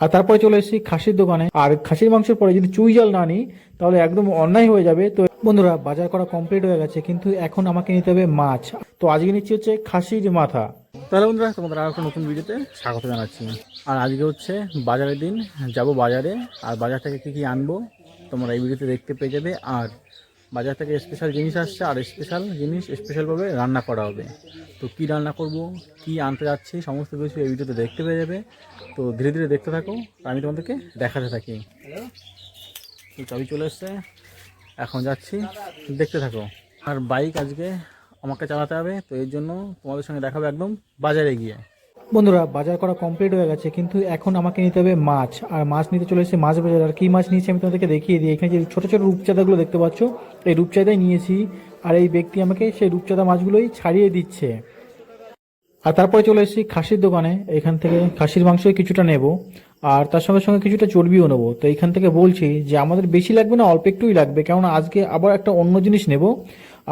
আর তারপরে চলে এসেছি খাসির দোকানে। আর খাসির মাংসের পরে যদি চুই জল না নিই, তাহলে একদম অন্যায় হয়ে যাবে। তো বন্ধুরা, বাজার করা কমপ্লিট হয়ে গেছে, কিন্তু এখন আমাকে নিতে হবে মাছ। তো আজকে নিচ্ছি হচ্ছে খাসির মাথা। তাহলে বন্ধুরা, তোমাদের আর একটা নতুন ভিডিওতে স্বাগত জানাচ্ছি। আর আজকে হচ্ছে বাজারের দিন, যাব বাজারে। আর বাজার থেকে কী কী আনব, তোমরা এই ভিডিওতে দেখতে পেয়ে যাবে। আর বাজার থেকে স্পেশাল জিনিস আসছে আর স্পেশাল জিনিস স্পেশালভাবে রান্না করা হবে। তো কি রান্না করব, কি আনতে যাচ্ছি, সমস্ত কিছু এই ভিডিওতে দেখতে পেয়ে যাবে। তো ধীরে ধীরে দেখতে থাকো, আমি তোমাদেরকে দেখাতে থাকি। তো চাবি চলে এসছে, এখন যাচ্ছি, দেখতে থাকো। আর বাইক আজকে আমাকে চালাতে হবে, তো এর জন্য তোমাদের সঙ্গে দেখাবে একদম বাজারে গিয়ে। বন্ধুরা, বাজার করা কমপ্লিট হয়ে গেছে, কিন্তু এখন আমাকে নিতে হবে মাছ। আর মাছ নিতে চলে এসেছি মাছ বাজার। আর কি মাছ নিয়েছি আমি তোমাদেরকে দেখিয়ে দিই। এখানে যে ছোটো ছোটো রূপচাঁদাগুলো দেখতে পাচ্ছ, এই রূপচাঁদাই নিয়েছি। আর এই ব্যক্তি আমাকে সেই রূপচাঁদা মাছগুলোই ছাড়িয়ে দিচ্ছে। আর তারপরে চলে এসেছি খাসির দোকানে। এখান থেকে খাসির মাংসই কিছুটা নেব। আর তার সঙ্গে সঙ্গে কিছুটা চর্বিও নেব। তো এখান থেকে বলছি যে আমাদের বেশি লাগবে না, অল্প একটুই লাগবে। কেননা আজকে আবার একটা অন্য জিনিস নেব।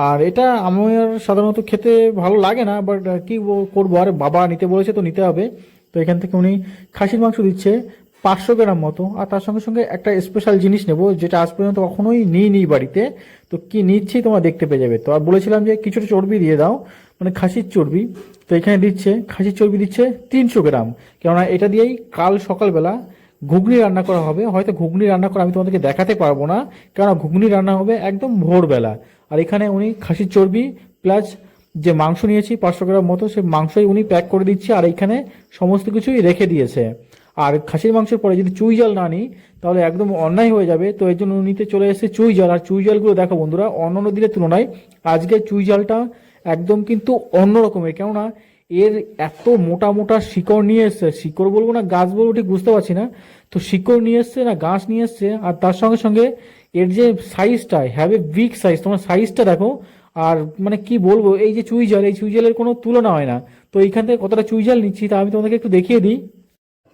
আর এটা আমার সাধারণত খেতে ভালো লাগে না বাট কি করব? আর বাবা নিতে বলেছে তো নিতে হবে। তো এখান থেকে উনি খাসির মাংস দিচ্ছে পাঁচশো গ্রাম মতো, আর তার সঙ্গে সঙ্গে একটা স্পেশাল জিনিস নেব, যেটা আজ পর্যন্ত কখনোই নিই নি বাড়িতে। তো কি নিচ্ছি তোমরা দেখতে পেয়ে যাবে। তো আর বলেছিলাম যে কিছুটা চর্বি দিয়ে দাও মানে খাসির চর্বি। তো এখানে দিচ্ছে, খাসির চর্বি দিচ্ছে তিনশো গ্রাম। কেননা এটা দিয়েই কাল সকালবেলা ঘুগনি রান্না করা হবে। হয়তো ঘুগনি রান্না করা আমি তোমাদেরকে দেখাতে পারব না, কেননা ঘুগনি রান্না হবে একদম ভোরবেলা। আর এখানে উনি খাসির চর্বি প্লাস যে মাংস নিয়েছি পাঁচশো গ্রাম মতো সে মাংসই উনি প্যাক করে দিচ্ছে আর এখানে সমস্ত কিছুই রেখে দিয়েছে। আর খাসির মাংসের পরে যদি চুই জল না নিই, তাহলে একদম অন্যায় হয়ে যাবে। তো এর জন্য নিতে চলে এসেছে চুই জল। আর চুই জলগুলো দেখো বন্ধুরা, অন্যান্য দিনের তুলনায় আজকে চুই জলটা একদম কিন্তু অন্য রকমের কেননা এর এত মোটা মোটা শিকড় নিয়ে এসছে। শিকড় বলব না, গাছ বলব ঠিক বুঝতে পারছি না। তো শিকড় নিয়ে এসছে না, গাছ নিয়ে এসছে, আর তার সঙ্গে সঙ্গে এর যে সাইজটা হ্যাভ এ বিগ সাইজ তোমার সাইজটা দেখো, আর মানে কি বলব, এই যে চুই জল, এই চুই জলের কোনো তুলনা হয় না। তো এইখান থেকে কতটা চুই জল নিচ্ছি তা আমি তোমাদেরকে একটু দেখিয়ে দিই।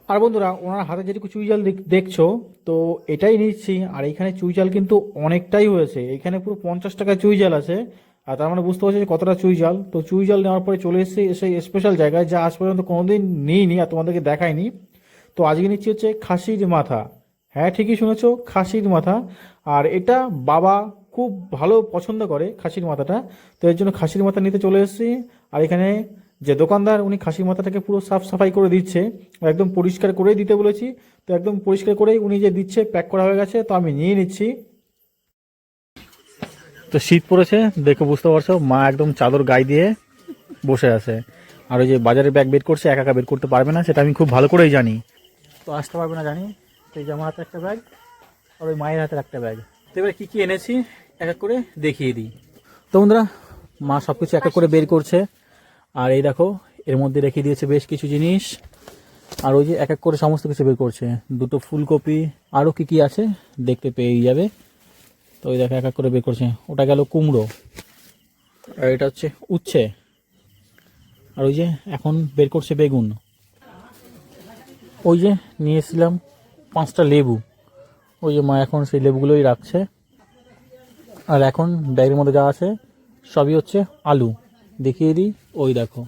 আর বন্ধুরা, ওনার হাতে যেটুকু চুই জাল দেখ- দেখছ, তো এটাই নিচ্ছি। আর এইখানে চুই জাল কিন্তু অনেকটাই হয়েছে। এখানে পুরো পঞ্চাশ টাকা চুই জাল আছে। আর তার মানে বুঝতে পারছি যে কতটা চুই জাল। তো চুই জাল নেওয়ার পরে চলে এসেছি সেই স্পেশাল জায়গায়, যা আজ পর্যন্ত কোনোদিন নিইনি আর তোমাদেরকে দেখাইনি। তো আজকে নিচ্ছি হচ্ছে খাসির মাথা। হ্যাঁ ঠিকই শুনেছো, খাসির মাথা। আর এটা বাবা খুব ভালো পছন্দ করে খাসির মাথাটা। তো এর জন্য খাসির মাথা নিতে চলে এসেছি। আর এখানে যে দোকানদার, উনি খাসির মাথাটাকে পুরো সাফ সাফাই করে দিচ্ছে। একদম পরিষ্কার করেই দিতে বলেছি। তো একদম পরিষ্কার করেই উনি যে দিচ্ছে, প্যাক করা হয়ে গেছে, তো আমি নিয়ে নিচ্ছি। তো শীত পড়েছে, দেখে বুঝতে পারছ, মা একদম চাদর গায়ে দিয়ে বসে আছে। আর ওই যে বাজারে ব্যাগ বের করছে, একা একা বের করতে পারবে না, সেটা আমি খুব ভালো করেই জানি। তো আসতে পারবে না জানি এই যে হাতে একটা ব্যাগ আর ওই মায়ের হাতের একটা ব্যাগ তো এবার কী কী এনেছি, এক এক করে দেখিয়ে দিই। তো বন্ধুরা, মা সব কিছু এক এক করে বের করছে। আর এই দেখো, এর মধ্যে রেখে দিয়েছে বেশ কিছু জিনিস। আর ওই যে এক এক করে সমস্ত কিছু বের করছে। দুটো ফুলকপি আরও কি কি আছে, দেখতে পেয়ে যাবে। তো ওই দেখো, এক এক করে বের করছে। ওটা গেল কুমড়ো। আর এটা হচ্ছে উচ্ছে। আর ওই যে এখন বের করছে বেগুন। ওই যে নিয়েছিলাম পাঁচটা লেবু। ওই যে মা এখন সেই লেবুগুলোই রাখছে। আর এখন ব্যাগের মধ্যে যা আছে, সবই হচ্ছে আলু। দেখিয়ে দিই, ওই দেখো।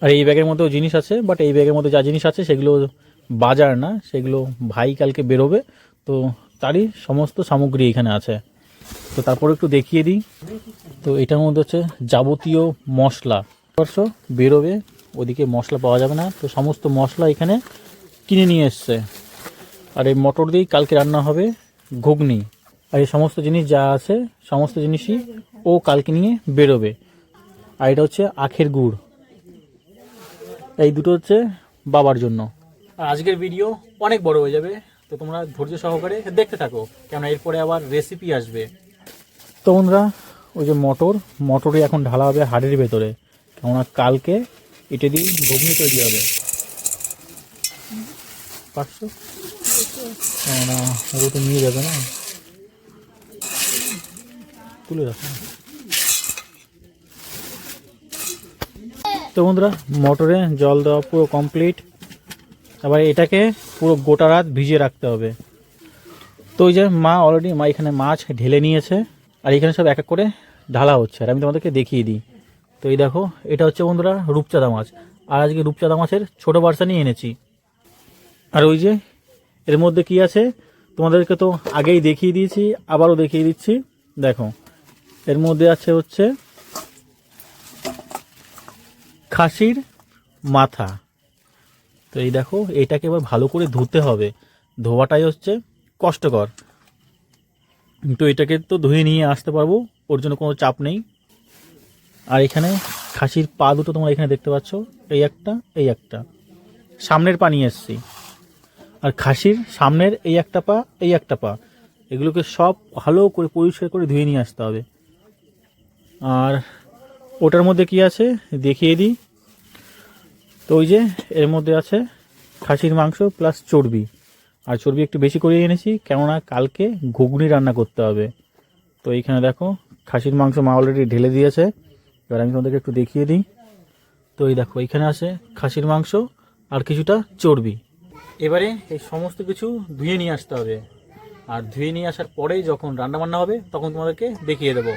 আর এই ব্যাগের মধ্যেও জিনিস আছে বাট এই ব্যাগের মধ্যে যা জিনিস আছে, সেগুলো বাজার না, সেগুলো ভাই কালকে বেরোবে। তো তারই সমস্ত সামগ্রী এখানে আছে। তো তারপর একটু দেখিয়ে দিই। তো এটার মধ্যে হচ্ছে যাবতীয় মশলা। পারছ? বেরোবে, ওদিকে মশলা পাওয়া যাবে না। তো সমস্ত মশলা এখানে কিনে নিয়ে এসছে। আর এই মটর দিয়েই কালকে রান্না হবে ঘুগনি। আর এই সমস্ত জিনিস যা আছে, সমস্ত জিনিসই ও কালকে নিয়ে বেরোবে। আর এটা হচ্ছে আখের গুড়। এই দুটো হচ্ছে বাবার জন্য। আর আজকের ভিডিও অনেক বড় হয়ে যাবে। তো তোমরা ধৈর্য সহকারে দেখতে থাকো। কেননা এরপরে আবার রেসিপি আসবে। তো বন্ধুরা ওই যে মটর, মটরই এখন ঢালা হবে হাড়ের ভেতরে। কেননা কালকে এটা দিয়ে ঘুগনি তৈরি হবে। পারছ? না ওগুলো তো নিয়ে যাবে না? তুলে রাখো। তো বন্ধুরা, মোটরে জল দেওয়া পুরো কমপ্লিট এবার এটাকে পুরো গোটা রাত ভিজিয়ে রাখতে হবে। তো ওই যে মা অলরেডি মা এখানে মাছ ঢেলে নিয়েছে। আর এখানে সব এক এক করে ঢালা হচ্ছে, আর আমি তোমাদেরকে দেখিয়ে দিই। তো এই দেখো, এটা হচ্ছে বন্ধুরা রূপচাঁদা মাছ। আর আজকে রূপচাঁদা মাছের ছোটো বার্সানি এনেছি। আর ওই যে, এর মধ্যে কি আছে? তোমাদেরকে তো আগেই দেখিয়ে দিয়েছি, আবারও দেখিয়ে দিচ্ছি। দেখো, এর মধ্যে আছে হচ্ছে খাসির মাথা। তো এই দেখো, এটাকে এবার ভালো করে ধুতে হবে। ধোয়াটাই হচ্ছে কষ্টকর। তো এটাকে তো ধুয়ে নিয়ে আসতে পারব, ওর জন্য কোনো চাপ নেই। আর এখানে খাসির পা দুটো তোমরা এখানে দেখতে পাচ্ছ, এই একটা এই একটা। সামনের পা নিয়ে এসছি। আর খাসির সামনের এই একটা পা, এই একটা পা। এগুলোকে সব ভালো করে পরিষ্কার করে ধুয়ে নিয়ে আসতে হবে। আর ওটার মধ্যে কি আছে দেখিয়ে দিই। তো ওই যে এর মধ্যে আছে খাসির মাংস প্লাস চর্বি। আর চর্বি একটু বেশি করে এনেছি, কেননা কালকে ঘুগনি রান্না করতে হবে। তো এইখানে দেখো, খাসির মাংস মা অলরেডি ঢেলে দিয়েছে। এবার আমি তোমাদেরকে একটু দেখিয়ে দিই। তো এই দেখো, এইখানে আছে খাসির মাংস আর কিছুটা চর্বি। এবারে এই সমস্ত কিছু ধুয়ে নিয়ে আসতে হবে। আর ধুয়ে নিয়ে আসার পরেই যখন রান্না বান্না হবে, তখন তোমাদেরকে দেখিয়ে দেবো।